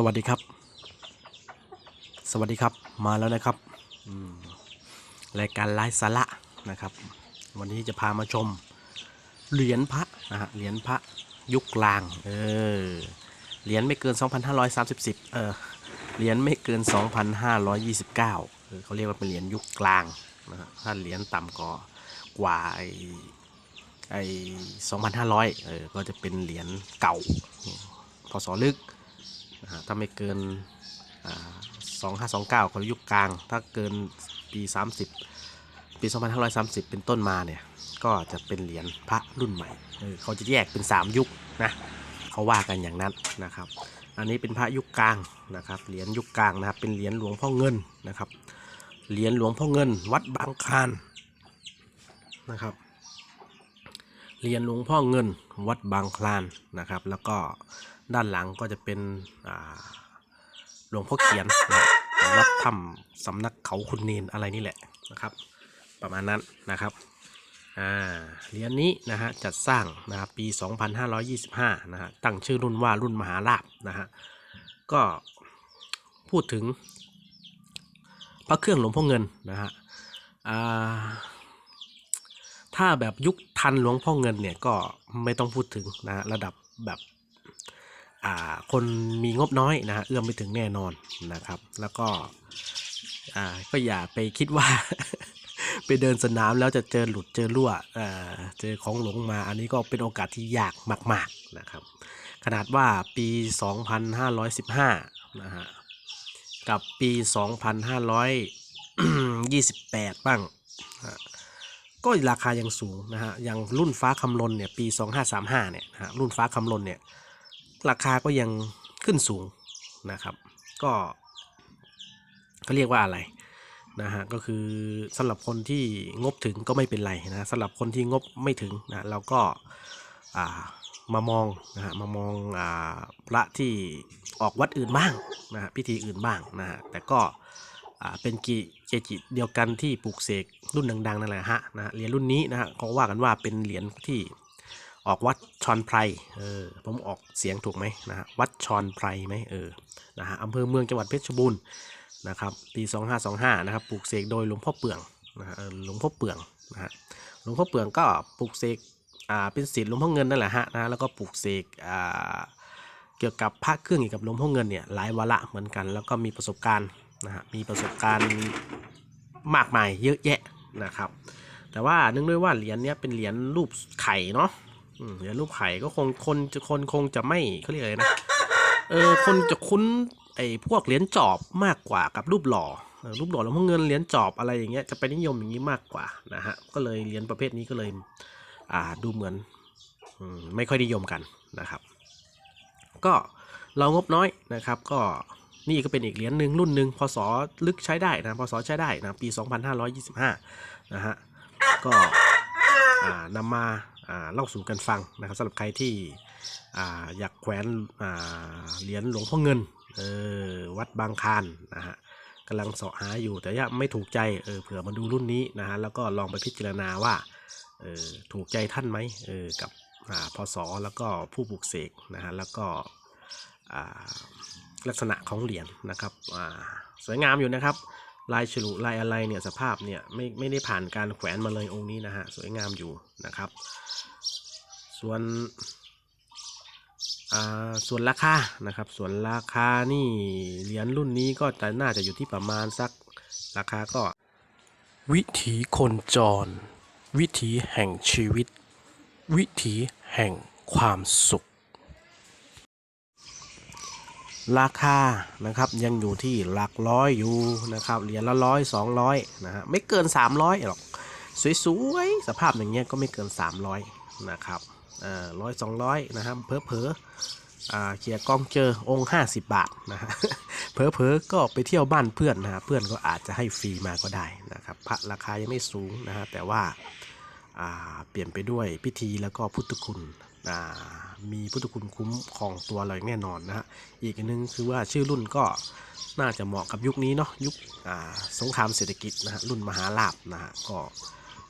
สวัสดีครับ สวัสดีครับมาแล้วนะครับรายการไลฟ์สาระนะครับ วันนี้จะพามาชม เหรียญพระนะฮะเหรียญพระยุคกลางเออเหรียญไม่เกิน 2,530เออเหรียญไม่เกิน 2,529เออเขาเรียกว่าเป็นเหรียญยุคกลางนะฮะถ้าเหรียญต่ำก็กว่าไอไอ2,500เออก็จะเป็นเหรียญเก่าพศลึก ถ้าไม่เกินสองห้าสองเก้าของยุคกลาง ถ้าเกินปี 30 ปี 2530 เป็นต้นมาเนี่ยก็จะเป็นเหรียญพระรุ่นใหม่เขาจะแยกเป็น 3 ยุคนะเขาว่ากันอย่างนั้นนะครับ อันนี้เป็นพระยุคกลางนะครับเหรียญยุคกลางนะครับเป็นเหรียญหลวงพ่อเงินนะครับเหรียญหลวงพ่อเงิน วัดบางคลานนะครับเหรียญหลวงพ่อเงิน วัดบางคลานนะครับ แล้วก็ ด้านหลังก็จะเป็นหลวงพ่อเขียนนะวัดถ้ำสำนักเขาคุณเนนอะไรนี่แหละนะครับ ประมาณนั้นนะครับอ่าเหรียญนี้นะฮะจัดสร้างนะครับปี 2525นะฮะตั้งชื่อรุ่นว่ารุ่นมหาลาบนะฮะก็พูดถึงพระเครื่องหลวงพ่อเงินนะฮะถ้าแบบยุคทันหลวงพ่อเงินเนี่ยก็ไม่ต้องพูดถึงนะฮะระดับแบบ คนมีงบน้อยนะฮะเอื้อมไม่ถึงแน่นอนนะครับ แล้วก็ก็อย่าไปคิดว่า ไปเดินสนามแล้วจะเจอหลุดเจอรั่วเออเจอของหลงมา อันนี้ก็เป็นโอกาสที่ยากมาก ๆนะครับ ขนาดว่าปี 2515 นะฮะกับปี 2528 บ้าง ก็ราคายังสูงนะฮะอย่างรุ่นฟ้าคำลนเนี่ยปี 2535 เนี่ยนะฮะรุ่นฟ้าคำลนเนี่ย ราคาก็ยังขึ้นสูงนะครับ ก็เขาเรียกว่าอะไรนะฮะก็คือสำหรับคนที่งบถึงก็ไม่เป็นไรนะสำหรับคนที่งบไม่ถึงนะเราก็อ่ามามองนะฮะมามองอพระที่ออกวัดอื่นบ้างนะฮะพิธีอื่นบ้างนะฮะแต่ก็อ่าเป็นกิเกจิเดียวกันที่ปลูกเสกรุ่นดังๆนั่นแหละฮะนะฮะเหรียญรุ่นนี้นะฮะเขาว่ากันว่าเป็นเหรียญที่ ออกวัดชอนไพรเออผมออกเสียงถูกไหมนะฮะวัดชอนไพรไหมเออนะฮะอำเภอเมืองจังหวัดเพชรบูรณ์นะครับปี2525นะครับปลูกเสกโดยหลวงพ่อเปื่องนะฮะหลวงพ่อเปื่องนะฮะหลวงพ่อเปื่องก็ปลูกเสกอ่าเป็นศิษย์หลวงพ่อเงินนั่นแหละฮะนะแล้วก็ปลูกเสกอ่าเกี่ยวกับพระเครื่องเกี่ยวกับหลวงพ่อเงินเนี่ยหลายวาระเหมือนกัน แล้วก็มีประสบการณ์นะฮะมีประสบการณ์มากมายเยอะแยะนะครับแต่ว่าเนื่องด้วยว่าเหรียญเนี้ยเป็นเหรียญรูปไข่เนาะ เหรียญรูปไข่ก็คงคนจะคนคงจะไม่เขาเรียกอะไรนะ เออคนจะคุ้นไอ้พวกเหรียญจอบมากกว่ากับรูปหล่อรูปหล่อหลวงพ่อเงินเหรียญจอบอะไรอย่างเงี้ยจะไปนิยมอย่างนี้มากกว่านะฮะก็เลยเหรียญประเภทนี้ก็เลยอ่าดูเหมือนไม่ค่อยนิยมกันนะครับ ก็เรางบน้อยนะครับ ก็นี่ก็เป็นอีกเหรียญหนึ่งรุ่นหนึ่งพศลึกใช้ได้นะพศใช้ได้นะปี 2525 นะฮะก็อ่านำมา เล่าสู่กันฟังนะครับสำหรับใครที่ออยากแขวนเหรียญหลวงพ่อเงินเออวัดบางคานนะฮะกำลังเสาะหาอยู่แต่ยังไม่ถูกใจเออเผื่อมาดูรุ่นนี้นะฮะแล้วก็ลองไปพิจารณาว่าเออถูกใจท่านไหมเออกับอ่าพศแล้วก็ผู้ปลูกเสกนะฮะแล้วก็ลักษณะของเหรียญนะครับสวยงามอยู่นะครับ ลายฉลุลายอะไรเนี่ยสภาพเนี่ยไม่ไม่ได้ผ่านการแขวนมาเลยองค์นี้นะฮะสวยงามอยู่นะครับ ส่วนอ่าส่วนราคานะครับ ส่วนราคานี่เหรียญรุ่นนี้ก็จะน่าจะอยู่ที่ประมาณสักราคาก็ วิถีคนจร วิถีแห่งชีวิต วิถีแห่งความสุข ราคานะครับยังอยู่ที่หลักร้อยอยู่นะครับเหรียญละร้อยสองร้อยนะฮะไม่เกิน 300หรอกสวยๆสภาพอย่างเงี้ยก็ไม่เกิน 300นะครับอ่าร้อยสองร้อยนะครับเพอเพอๆอ่าเขียร์กล้องเจอองค์50 บาทนะฮะเพอเพอๆก็ไปเที่ยวบ้านเพื่อนนะฮะเพื่อนก็อาจจะให้ฟรีมาก็ได้นะครับพระราคายังไม่สูงนะฮะแต่ว่าอ่าเปลี่ยนไปด้วยพิธีแล้วก็พุทธคุณ มีพุทธคุณคุ้มของตัวเราอยแน่นอนนะฮะอีกนึงคือว่าชื่อรุ่นก็น่าจะเหมาะกับยุคนี้เนาะยุคสงครามเศรษฐกิจนะฮะรุ่นมหาลาบนะฮะก็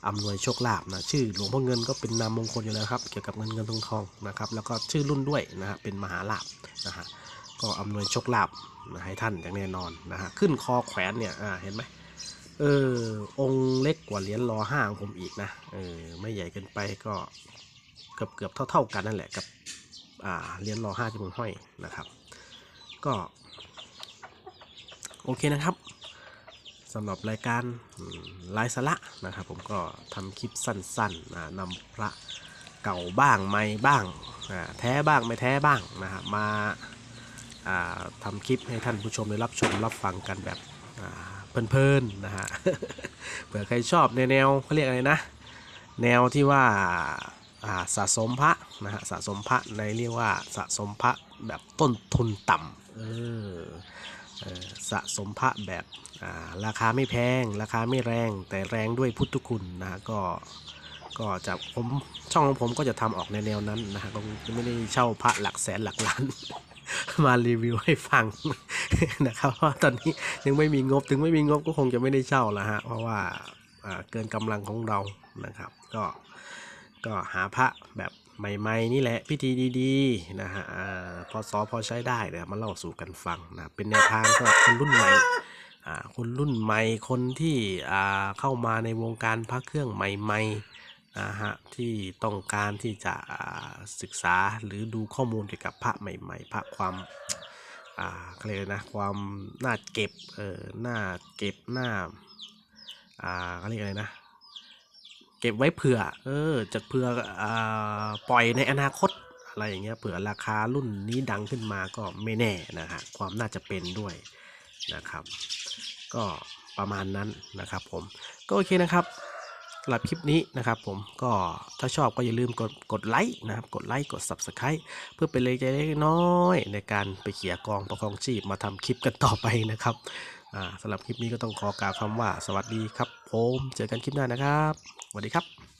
อำนวยโชคลาภนะชื่อหลวงพ่อเงินก็เป็นนามมงคลอยู่แล้วครับเกี่ยวกับเงินเงินทองทองนะครับแล้วก็ชื่อรุ่นด้วยนะฮะเป็นมหาลาบนะฮะก็อำนวยโชคลาภนะให้ท่านอย่างแน่นอนนะฮะขึ้นคอแขวนเนี่ยอ่าเห็นไหมเออองค์เล็กกว่าเหรียญรอห้าของผมอีกนะเออไม่ใหญ่เกินไปก็ เกือบเกือบเท่า ๆกันนั่นแหละกับเหรียญรอห้าที่ผมห้อยนะครับ ก็โอเคนะครับสำหรับรายการไลฟ์สาระนะครับ ผมก็ทำคลิปสั้นๆนำพระเก่าบ้างใหม่บ้างาแท้บ้างไม่แท้บ้างนะฮะมาอ่าทำคลิปให้ท่านผู้ชมได้รับชมรับฟังกันแบบเพลินๆนะฮะเผื่อใครชอบในแนวเขาเรียกอะไรนะ แนวที่ว่า สะสมพระนะฮะสะสมพระในเรียกว่าสะสมพระแบบต้นทุนต่ำเออเออสะสมพระแบบอ่าราคาไม่แพง ราคาไม่แรง แต่แรงด้วยพุทธคุณนะฮะก็ก็จะผมช่องของผมก็จะทำออกในแนวนั้นนะฮะก็จะไม่ได้เช่าพระหลักแสนหลักล้าน มารีวิวให้ฟังนะครับเพราะตอนนี้ยังไม่มีงบถึงไม่มีงบก็คงจะไม่ได้เช่าละฮะเพราะว่าอ่าเกินกำลังของเรานะครับ ก็ ก็หาพระแบบใหม่ๆนี่แหละพิธีดีๆนะฮะพอซอพอใช้ได้เดี๋ยวมาเล่าสู่กันฟังนะเป็นแนวทางสำหรับคนรุ่นใหม่คนรุ่นใหม่คนที่เข้ามาในวงการพระเครื่องใหม่ๆนะฮะที่ต้องการที่จะศึกษาหรือดูข้อมูลเกี่ยวกับพระใหม่ ๆ พระความอ่าเขาเรียกอะไรนะความน่าเก็บเออน่าเก็บน่าอ่าเขาเรียกอะไรนะ เก็บไว้เผื่อ เออจะเผื่ออ่าปล่อยในอนาคตอะไรอย่างเงี้ยเผื่อราคารุ่นนี้ดังขึ้นมาก็ไม่แน่นะฮะความน่าจะเป็นด้วยนะครับ ก็ประมาณนั้นนะครับผมก็โอเคนะครับสำหรับคลิปนี้นะครับผมก็ถ้าชอบก็อย่าลืมกดกดไลค์นะครับกดไลค์กด Subscribe เพื่อเป็นแรงใจเล็กน้อยในการไปเขี่ยกองประคองชีพมาทำคลิปกันต่อไปนะครับ อ่าสำหรับคลิปนี้ก็ต้องขอกล่าวคำว่าสวัสดีครับผม เจอกันคลิปหน้านะครับ สวัสดีครับ